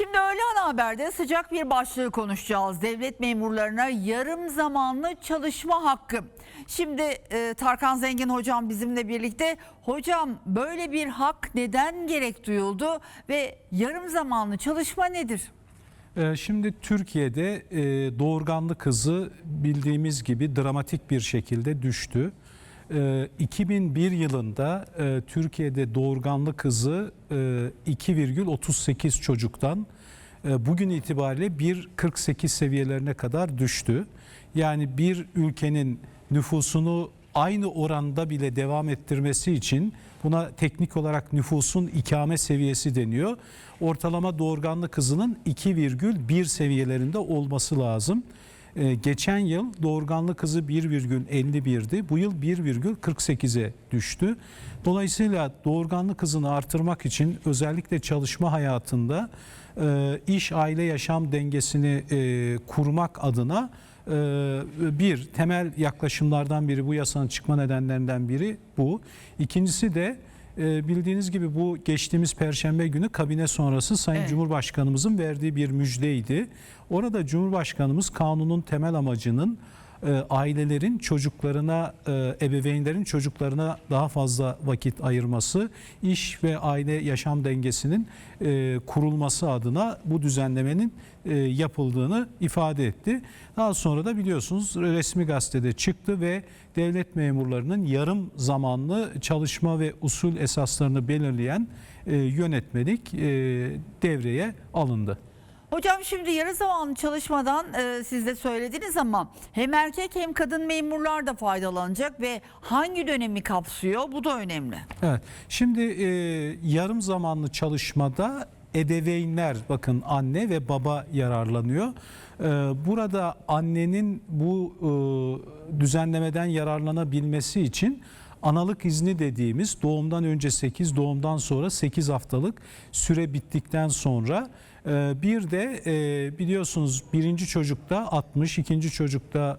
Şimdi öğlen haberde sıcak bir başlığı konuşacağız. Devlet memurlarına yarım zamanlı çalışma hakkı. Şimdi e, Tarkan Zengin hocam bizimle birlikte. Hocam böyle bir hak neden gerek duyuldu ve yarım zamanlı çalışma nedir? Ee, Şimdi Türkiye'de e, doğurganlık hızı bildiğimiz gibi dramatik bir şekilde düştü. Ee, 2001 yılında e, Türkiye'de doğurganlık hızı e, 2,38 çocuktan e, bugün itibariyle 1,48 seviyelerine kadar düştü. Yani bir ülkenin nüfusunu aynı oranda bile devam ettirmesi için buna teknik olarak nüfusun ikame seviyesi deniyor. Ortalama doğurganlık hızının 2,1 seviyelerinde olması lazım. Ee, geçen yıl doğurganlık hızı 1,51'di. Bu yıl 1,48'e düştü. Dolayısıyla doğurganlık hızını artırmak için özellikle çalışma hayatında e, iş aile yaşam dengesini e, kurmak adına e, bir temel yaklaşımlardan biri bu yasanın çıkma nedenlerinden biri bu. İkincisi de e, bildiğiniz gibi bu geçtiğimiz perşembe günü kabine sonrası Sayın Evet. Cumhurbaşkanımızın verdiği bir müjdeydi. Orada Cumhurbaşkanımız kanunun temel amacının e, ailelerin çocuklarına, e, ebeveynlerin çocuklarına daha fazla vakit ayırması, iş ve aile yaşam dengesinin e, kurulması adına bu düzenlemenin yapıldığını ifade etti. Daha sonra da biliyorsunuz resmi gazetede çıktı ve devlet memurlarının yarım zamanlı çalışma ve usul esaslarını belirleyen yönetmelik devreye alındı. Hocam şimdi yarı zamanlı çalışmadan e, siz de söylediniz ama hem erkek hem kadın memurlar da faydalanacak ve hangi dönemi kapsıyor bu da önemli. Evet. Şimdi e, yarım zamanlı çalışmada ebeveynler bakın anne ve baba yararlanıyor. E, burada annenin bu e, düzenlemeden yararlanabilmesi için analık izni dediğimiz doğumdan önce 8 doğumdan sonra 8 haftalık süre bittikten sonra bir de e, biliyorsunuz birinci çocukta 60, ikinci çocukta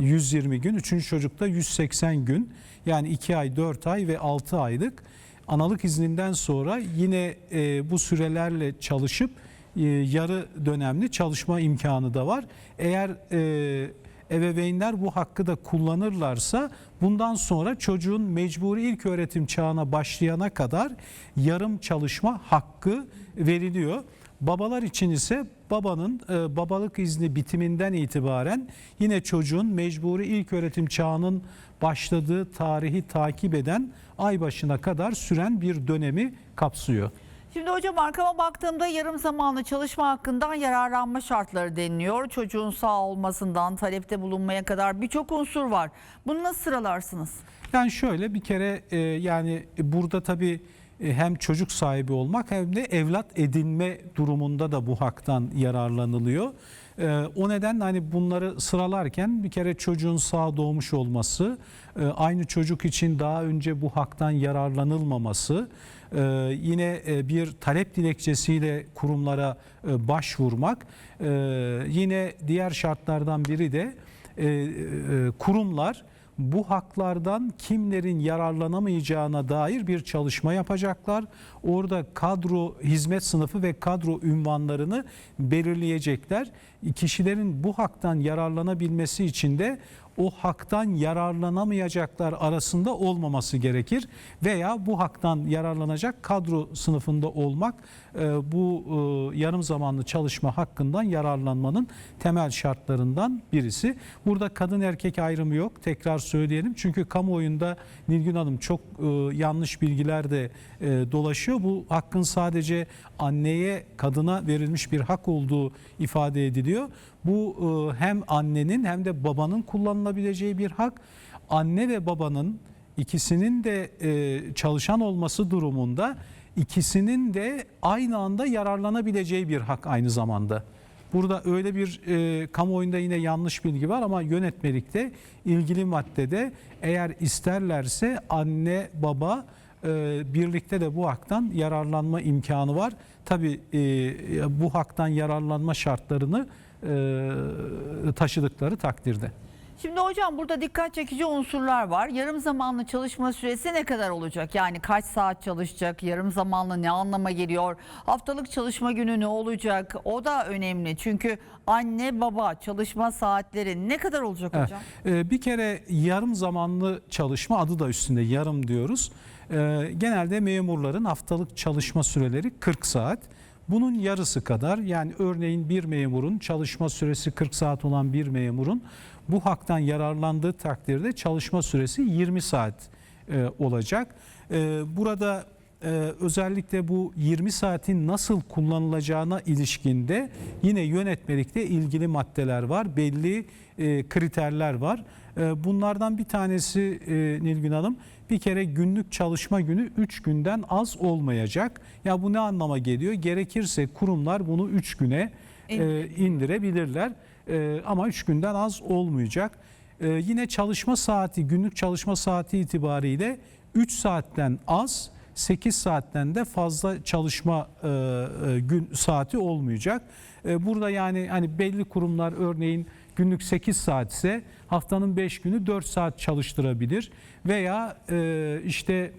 e, 120 gün, üçüncü çocukta 180 gün yani 2 ay, 4 ay ve 6 aylık analık izninden sonra yine e, bu sürelerle çalışıp e, yarı dönemli çalışma imkanı da var. Eğer e, ebeveynler bu hakkı da kullanırlarsa bundan sonra çocuğun mecburi ilk öğretim çağına başlayana kadar yarım çalışma hakkı veriliyor. Babalar için ise babanın e, babalık izni bitiminden itibaren yine çocuğun mecburi ilk öğretim çağının başladığı tarihi takip eden ay başına kadar süren bir dönemi kapsıyor. Şimdi hocam arkama baktığımda yarım zamanlı çalışma hakkından yararlanma şartları deniliyor. Çocuğun sağ olmasından talepte bulunmaya kadar birçok unsur var. Bunu nasıl sıralarsınız? Yani şöyle bir kere e, yani burada tabii hem çocuk sahibi olmak hem de evlat edinme durumunda da bu haktan yararlanılıyor. E, o nedenle hani bunları sıralarken bir kere çocuğun sağ doğmuş olması, e, aynı çocuk için daha önce bu haktan yararlanılmaması, e, yine e, bir talep dilekçesiyle kurumlara e, başvurmak, e, yine diğer şartlardan biri de e, e, kurumlar bu haklardan kimlerin yararlanamayacağına dair bir çalışma yapacaklar. Orada kadro hizmet sınıfı ve kadro ünvanlarını belirleyecekler. Kişilerin bu haktan yararlanabilmesi için de o haktan yararlanamayacaklar arasında olmaması gerekir veya bu haktan yararlanacak kadro sınıfında olmak e, bu e, yarım zamanlı çalışma hakkından yararlanmanın temel şartlarından birisi. Burada kadın erkek ayrımı yok. Tekrar söyleyelim. Çünkü kamuoyunda Nilgün Hanım çok e, yanlış bilgiler de e, dolaşıyor. Bu hakkın sadece anneye, kadına verilmiş bir hak olduğu ifade ediliyor. Bu e, hem annenin hem de babanın kullanılabileceği bir hak. Anne ve babanın ikisinin de e, çalışan olması durumunda ikisinin de aynı anda yararlanabileceği bir hak aynı zamanda. Burada öyle bir e, kamuoyunda yine yanlış bilgi var ama yönetmelikte ilgili maddede eğer isterlerse anne baba e, birlikte de bu haktan yararlanma imkanı var. Tabi bu haktan yararlanma şartlarını e, taşıdıkları takdirde. Şimdi hocam burada dikkat çekici unsurlar var. Yarım zamanlı çalışma süresi ne kadar olacak? Yani kaç saat çalışacak? Yarım zamanlı ne anlama geliyor? Haftalık çalışma günü ne olacak? O da önemli. Çünkü anne baba çalışma saatleri ne kadar olacak Evet. hocam? Ee, Bir kere yarım zamanlı çalışma adı da üstünde yarım diyoruz. Ee, Genelde memurların haftalık çalışma süreleri 40 saat. Bunun yarısı kadar yani örneğin bir memurun çalışma süresi 40 saat olan bir memurun bu haktan yararlandığı takdirde çalışma süresi 20 saat e, olacak. Ee, Burada e, özellikle bu 20 saatin nasıl kullanılacağına ilişkinde yine yönetmelikte ilgili maddeler var. Belli e, kriterler var. E, bunlardan bir tanesi e, Nilgün Hanım bir kere günlük çalışma günü 3 günden az olmayacak. Ya bu ne anlama geliyor? Gerekirse kurumlar bunu 3 güne e, indirebilirler. E, ama 3 günden az olmayacak. E, yine çalışma saati günlük çalışma saati itibariyle 3 saatten az 8 saatten de fazla çalışma e, e, gün saati olmayacak. E, burada yani hani belli kurumlar örneğin günlük 8 saat ise haftanın 5 günü 4 saat çalıştırabilir veya e, işte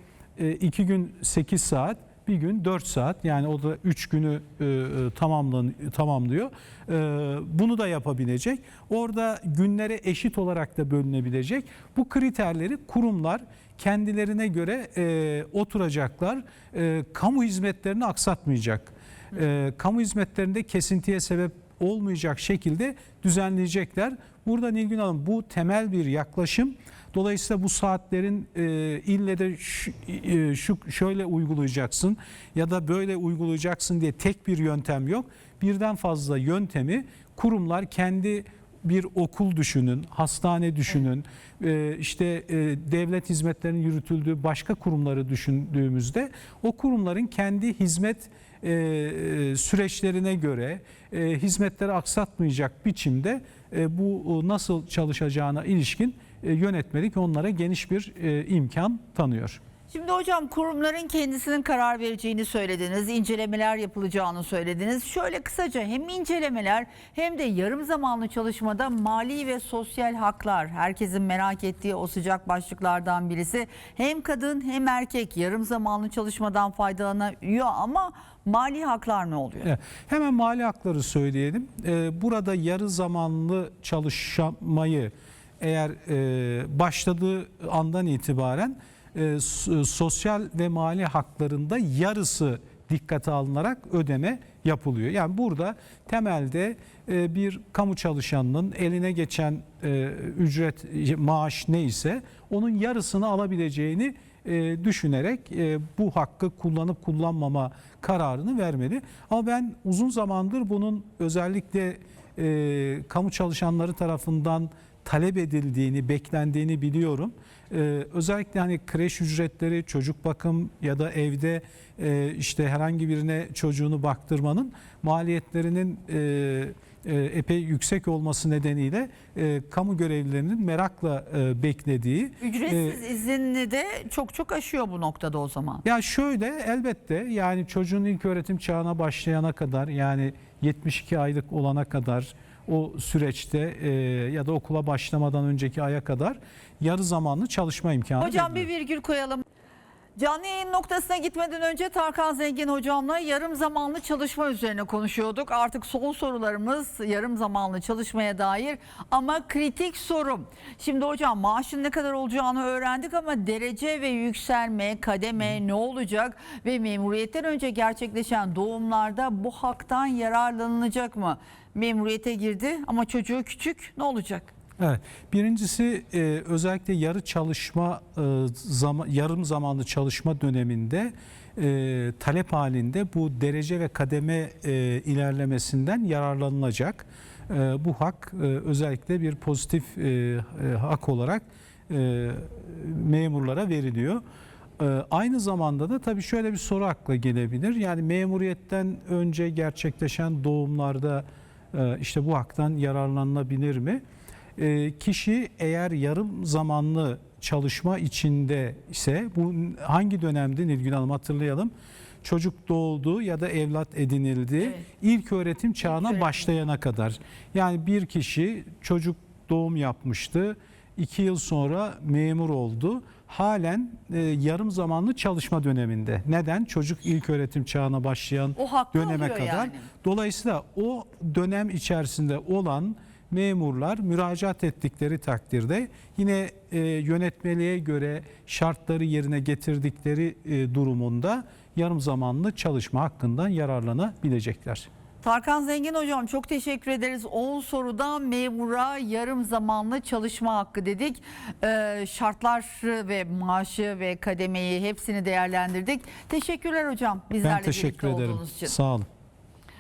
2 gün 8 saat bir gün 4 saat yani o da 3 günü e, e, tamamlan tamamlıyor. E, bunu da yapabilecek. Orada günlere eşit olarak da bölünebilecek. Bu kriterleri kurumlar kendilerine göre oturacaklar. Kamu hizmetlerini aksatmayacak. Kamu hizmetlerinde kesintiye sebep olmayacak şekilde düzenleyecekler. Burada Nilgün Hanım bu temel bir yaklaşım. Dolayısıyla bu saatlerin e, ille de şu, e, şu şöyle uygulayacaksın ya da böyle uygulayacaksın diye tek bir yöntem yok. Birden fazla yöntemi kurumlar kendi bir okul düşünün, hastane düşünün, e, işte e, devlet hizmetlerinin yürütüldüğü başka kurumları düşündüğümüzde o kurumların kendi hizmet e, süreçlerine göre hizmetleri aksatmayacak biçimde bu nasıl çalışacağına ilişkin yönetmelik onlara geniş bir e, imkan tanıyor. Şimdi hocam kurumların kendisinin karar vereceğini söylediniz, incelemeler yapılacağını söylediniz. Şöyle kısaca hem incelemeler hem de yarım zamanlı çalışmada mali ve sosyal haklar herkesin merak ettiği o sıcak başlıklardan birisi. Hem kadın hem erkek yarım zamanlı çalışmadan faydalanıyor ama mali haklar ne oluyor? Evet, Hemen mali hakları söyleyelim. Ee, Burada yarı zamanlı çalışmayı eğer e, başladığı andan itibaren e, sosyal ve mali haklarında yarısı dikkate alınarak ödeme yapılıyor. Yani burada temelde e, bir kamu çalışanının eline geçen e, ücret maaş neyse onun yarısını alabileceğini e, düşünerek e, bu hakkı kullanıp kullanmama kararını vermeli. Ama ben uzun zamandır bunun özellikle e, kamu çalışanları tarafından talep edildiğini, beklendiğini biliyorum. E, özellikle hani kreş ücretleri, çocuk bakım ya da evde e, işte herhangi birine çocuğunu baktırmanın maliyetlerinin e, e, epey yüksek olması nedeniyle e, kamu görevlilerinin merakla e, beklediği Ücretsiz izinli de çok çok aşıyor bu noktada o zaman. ya şöyle elbette yani çocuğun ilk öğretim çağına başlayana kadar yani 72 aylık olana kadar o süreçte e, ya da okula başlamadan önceki aya kadar yarı zamanlı çalışma imkanı Hocam bir veriliyor. virgül koyalım. Canlı yayın noktasına gitmeden önce Tarkan Zengin hocamla yarım zamanlı çalışma üzerine konuşuyorduk. Artık son sorularımız yarım zamanlı çalışmaya dair ama kritik sorum. Şimdi hocam maaşın ne kadar olacağını öğrendik ama derece ve yükselme, kademe ne olacak ve memuriyetten önce gerçekleşen doğumlarda bu haktan yararlanılacak mı? Memuriyete girdi ama çocuğu küçük ne olacak? Evet. Birincisi e, özellikle yarı çalışma e, zaman, yarım zamanlı çalışma döneminde e, talep halinde bu derece ve kademe e, ilerlemesinden yararlanılacak. E, bu hak e, özellikle bir pozitif e, e, hak olarak e, memurlara veriliyor. E, Aynı zamanda da tabii şöyle bir soru akla gelebilir. Yani memuriyetten önce gerçekleşen doğumlarda e, işte bu haktan yararlanılabilir mi? E, Kişi eğer yarım zamanlı çalışma içinde ise bu hangi dönemde Nilgün Hanım hatırlayalım. Çocuk doğdu ya da evlat edinildi. Evet. İlk öğretim çağına öğretim. başlayana kadar. Yani bir kişi çocuk doğum yapmıştı. 2 yıl sonra memur oldu. Halen e, yarım zamanlı çalışma döneminde. Neden? Çocuk ilk öğretim çağına başlayan O döneme kadar. yani. Dolayısıyla o dönem içerisinde olan memurlar müracaat ettikleri takdirde yine e, yönetmeliğe göre şartları yerine getirdikleri e, durumunda yarım zamanlı çalışma hakkından yararlanabilecekler. Tarkan Zengin hocam çok teşekkür ederiz. 10 soruda memura yarım zamanlı çalışma hakkı dedik. Ee, şartlar ve maaşı ve kademeyi hepsini değerlendirdik. Teşekkürler hocam bizlerle Ben teşekkür birlikte ederim. olduğunuz için. Sağ olun.